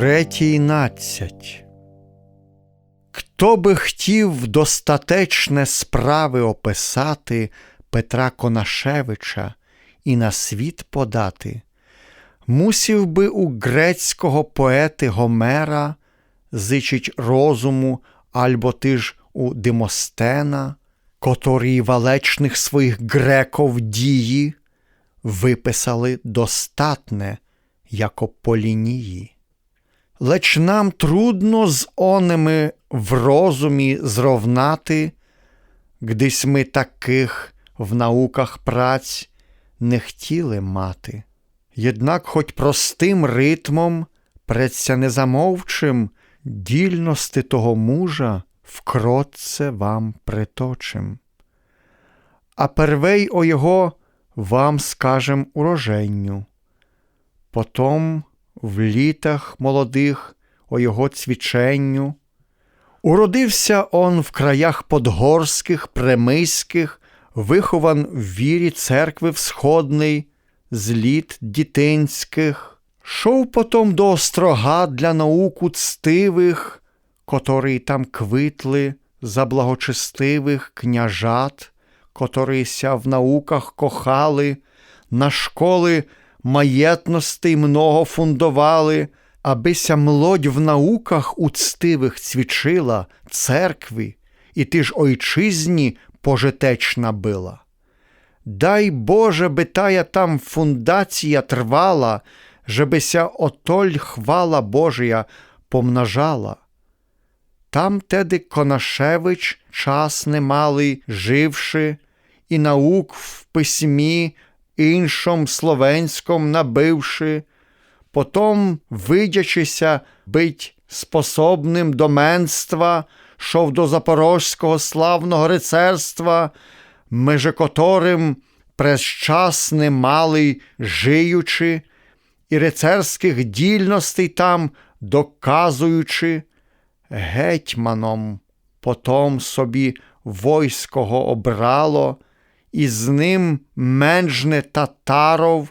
Дев'ятінадцять. Хто би хотів достатечне справи описати Петра Конашевича і на світ подати, мусів би у грецького поети Гомера зичить розуму, альбо ти ж у Демостена, котрі валечних своїх греков дії виписали достатне, яко по лінії. Леч нам трудно з оними в розумі зровнати, гдись ми таких в науках праць не хотіли мати. Єднак хоч простим ритмом, предся незамовчим, дільності того мужа вкротце вам приточим. А первей о його вам скажем уроженню, потом в літах молодих о його цвіченню. Уродився он в краях подгорських, премиських, вихован в вірі церкви всходний, з літ дітинських, шов потом до острога для науку цтивих, котрі там квитли за благочестивих княжат, котрися в науках кохали, на школи маєтностей много фундували, абися млодь в науках уцтивих цвічила церкві, і ти ж ойчизні пожитечна била. Дай Боже, би тая там фундація трвала, жебися отоль хвала Божия помножала. Там теди Конашевич час немалий живши, і наук в письмі іншом словенськом набивши, потом, видячися бить способним до менства, шов до запорозького славного рицарства, меже которим през час немалий жиючи, і рицарських дільностей там доказуючи, гетьманом потом собі войського обрало, і з ним менжне татаров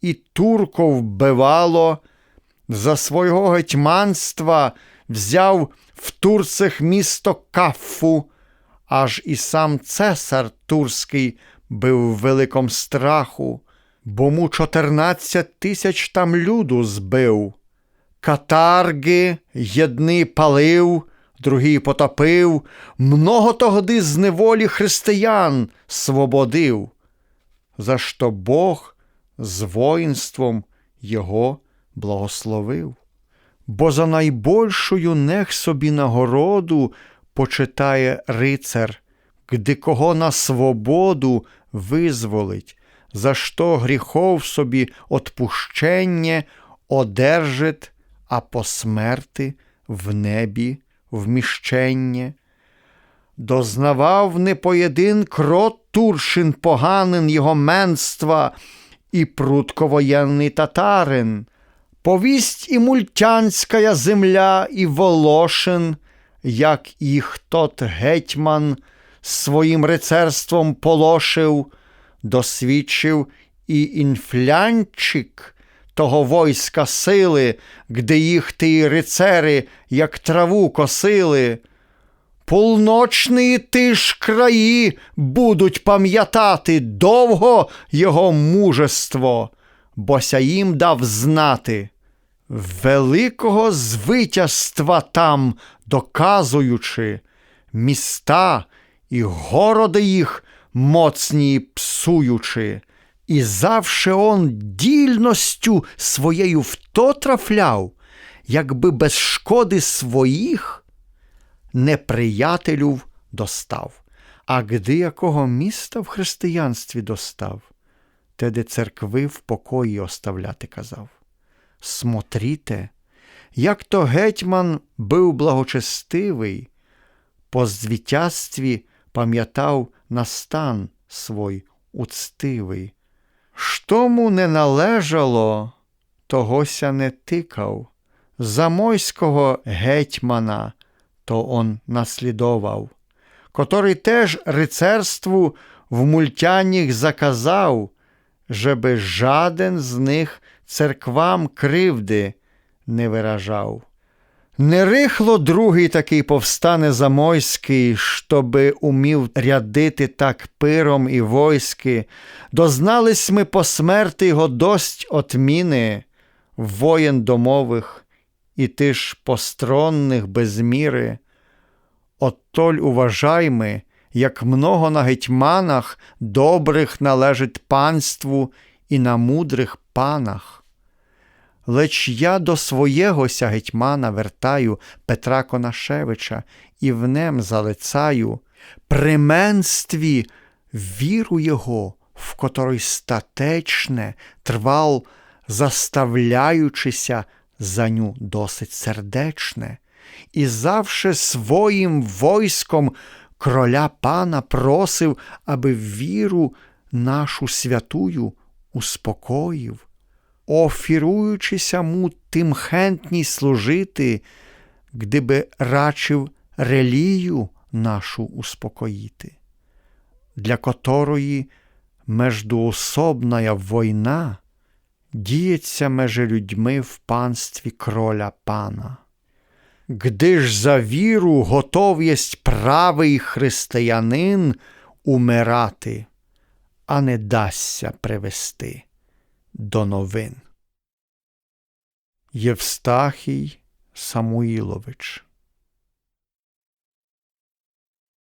і турков вбивало, за свого гетьманства взяв в Турцях місто Кафу, аж і сам цесар турський бив в великом страху, бо му чотирнадцять тисяч там люду збив. Катарги єдний палив, другий потопив, много тогди з неволі християн свободив, за що Бог з воїнством його благословив. Бо за найбольшою нех собі нагороду почитає рицар, где кого на свободу визволить, за що гріхов собі отпущення одержить, а по смерти в небі вміщення. Дознавав не поєдин крот Туршин поганин його менства і прутковоєнний татарин, повість і мультянська земля, і Волошин, як їх тот гетьман своїм рицарством полошив, досвідчив і інфлянчик того войска сили, где їх ті рицари, як траву косили. Полночні ти ж краї будуть пам'ятати довго його мужество, бося їм дав знати. Великого звитязства там доказуючи, міста і городи їх моцні псуючи, і завше он дільностю своєю в то трафляв, якби без шкоди своїх неприятелюв достав. А гди якого міста в християнстві достав, те, де церкви в покої оставляти казав. Смотріте, як то гетьман був благочестивий, по звітястві пам'ятав на стан свой уцтивий. Що му не належало, тогося не тикав. Замойського гетьмана то он наслідовав, котрий теж рицарству в мультяніх заказав, жеби жаден з них церквам кривди не виражав. Нерихло другий такий повстане Замойський, щоби умів рядити так пиром і войски, дознались ми по смерти його дость отміни, воєн домових, і ти ж постронних без міри. Оттоль уважайми, як много на гетьманах добрих належить панству і на мудрих панах. Леч я до своєго ся гетьмана вертаю Петра Конашевича і в нем залицаю. При менстві віру його, в котрой статечне трвал, заставляючися за ню досить сердечне, і завше своїм войском кроля пана просив, аби віру нашу святую успокоїв офіруючися му тим хентній служити, гдиби рачив релію нашу успокоїти, для которої междуособная война діється межи людьми в панстві кроля пана. Гди ж за віру готов єсть правий християнин умирати, а не дасться привести до новин. Євстахій Самуїлович